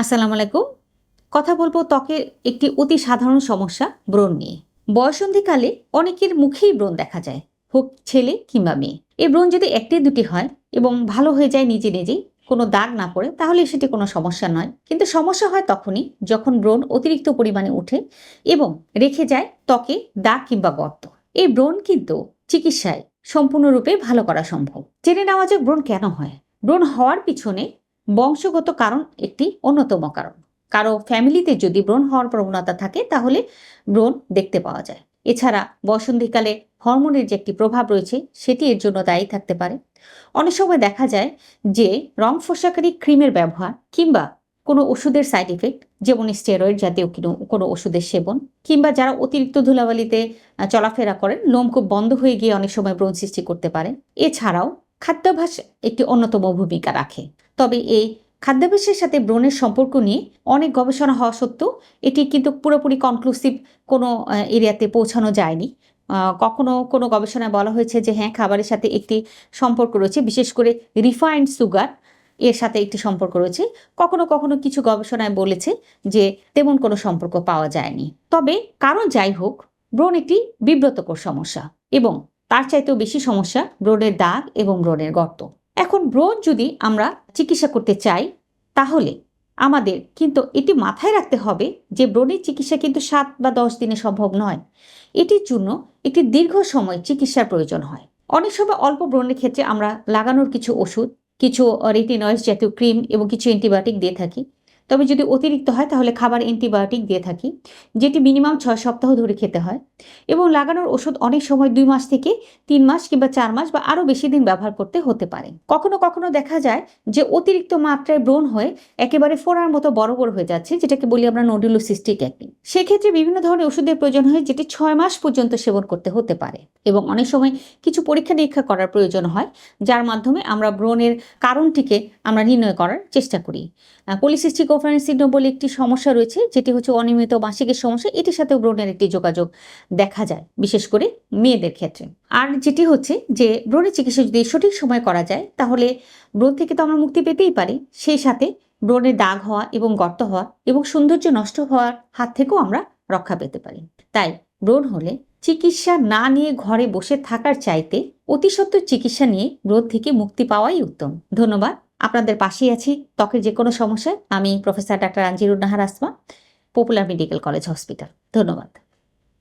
আসসালামু আলাইকুম। কথা বলব ত্বকের একটি অতি সাধারণ সমস্যা, ব্রণ নিয়ে। বয়সন্ধিকালে অনেকের মুখেই ব্রণ দেখা যায়, হোক ছেলে কিংবা মেয়ে। এই ব্রণ যদি একটি দুটি হয় এবং ভালো হয়ে যায় নিজে নিজেই, কোনো দাগ না পড়ে, তাহলে সেটি কোনো সমস্যা নয়। কিন্তু সমস্যা হয় তখনই যখন ব্রণ অতিরিক্ত পরিমাণে ওঠে এবং রেখে যায় ত্বকে দাগ কিংবা গর্ত। এই ব্রণ কিন্তু চিকিৎসায় সম্পূর্ণরূপে ভালো করা সম্ভব। জেনে নেওয়া যাক ব্রণ কেন হয়। ব্রণ হওয়ার পিছনে বংশগত কারণ একটি অন্যতম কারণ। কারও ফ্যামিলিতে যদি ব্রণ হওয়ার প্রবণতা থাকে, তাহলে ব্রণ দেখতে পাওয়া যায়। এছাড়া বসন্তীকালে হরমোনের যে একটি প্রভাব রয়েছে, সেটি এর জন্য দায়ী থাকতে পারে। অনেক সময় দেখা যায় যে, রং ফোসাকারী ক্রিমের ব্যবহার কিংবা কোনো ওষুধের সাইড ইফেক্ট, যেমন স্টেরয়েড জাতীয় কোনো ওষুধের সেবন, কিংবা যারা অতিরিক্ত ধুলাবালিতে চলাফেরা করেন, লোম খুব বন্ধ হয়ে গিয়ে অনেক সময় ব্রণ সৃষ্টি করতে পারে। এছাড়াও খাদ্যাভ্যাস একটি অন্যতম ভূমিকা রাখে। তবে এই খাদ্যাভ্যাসের সাথে ব্রণের সম্পর্ক নিয়ে অনেক গবেষণা হওয়া সত্ত্বেও এটি কিন্তু পুরোপুরি কনক্লুসিভ কোনো এরিয়াতে পৌঁছানো যায়নি। কখনো কোনো গবেষণায় বলা হয়েছে যে হ্যাঁ খাবারের সাথে একটি সম্পর্ক রয়েছে, বিশেষ করে রিফাইন্ড সুগার এর সাথে একটি সম্পর্ক রয়েছে। কখনো কখনো কিছু গবেষণায় বলেছে যে তেমন কোনো সম্পর্ক পাওয়া যায়নি। তবে কারণ যাই হোক, ব্রণ একটি বিব্রতকর সমস্যা এবং তার চাইতেও বেশি সমস্যা ব্রণের দাগ এবং ব্রণের গর্ত। এখন ব্রণ যদি আমরা চিকিৎসা করতে চাই, তাহলে আমাদের কিন্তু এটি মাথায় রাখতে হবে যে ব্রণের চিকিৎসা কিন্তু সাত বা দশ দিনে সম্ভব নয়। এটির জন্য একটি দীর্ঘ সময় চিকিৎসার প্রয়োজন হয়। অনেক সময় অল্প ব্রণের ক্ষেত্রে আমরা লাগানোর কিছু ওষুধ, কিছু রেটিনয়েস জাতীয় ক্রিম এবং কিছু অ্যান্টিবায়োটিক দিয়ে থাকি। তবে যদি অতিরিক্ত হয়, তাহলে খাবার অ্যান্টিবায়োটিক দিয়ে থাকি, যেটি মিনিমাম ছয় সপ্তাহ ধরে খেতে হয়। এবং লাগানোর ওষুধ অনেক সময় দুই মাস থেকে তিন মাস কিংবা চার মাস বা আরও বেশি দিন ব্যবহার করতে হতে পারে। কখনো কখনো দেখা যায় যে অতিরিক্ত মাত্রায় ব্রণ হয়ে একেবারে ফোড়ার মতো বড় বড় হয়ে যাচ্ছে, যেটাকে বলি আমরা নোডুলোসিস্টিক অ্যাক্টিং সেক্ষেত্রে বিভিন্ন ধরনের ওষুধের প্রয়োজন হয়, যেটি ছয় মাস পর্যন্ত সেবন করতে হতে পারে। এবং অনেক সময় কিছু পরীক্ষা নিরীক্ষা করার প্রয়োজন হয়, যার মাধ্যমে আমরা ব্রণের কারণটিকে আমরা নির্ণয় করার চেষ্টা করি। পলিসিস্টিক সিন্ড্রোম বলে একটি সমস্যা রয়েছে, যেটি হচ্ছে অনিয়মিত মাসিকের সমস্যা। এটির সাথেও ব্রণের একটি যোগাযোগ দেখা যায়, বিশেষ করে মেয়েদের ক্ষেত্রে। আর যেটি হচ্ছে যে, ব্রণের চিকিৎসা যদি সঠিক সময় করা যায়, তাহলে ব্রণ থেকে তো আমরা মুক্তি পেতেই পারি। সেই সাথে ব্রণের দাগ হওয়া এবং গর্ত হওয়া এবং সৌন্দর্য নষ্ট হওয়ার হাত থেকেও আমরা রক্ষা পেতে পারি। তাই ব্রণ হলে চিকিৎসা না নিয়ে ঘরে বসে থাকার চাইতে অতি সত্বর চিকিৎসা নিয়ে ব্রণ থেকে মুক্তি পাওয়াই উত্তম। ধন্যবাদ। আপনাদের পাশেই আছি ত্বকের যে কোনো সমস্যায়। আমি professor doctor Anjirunnahar Asma, Popular Medical College Hospital. ধন্যবাদ।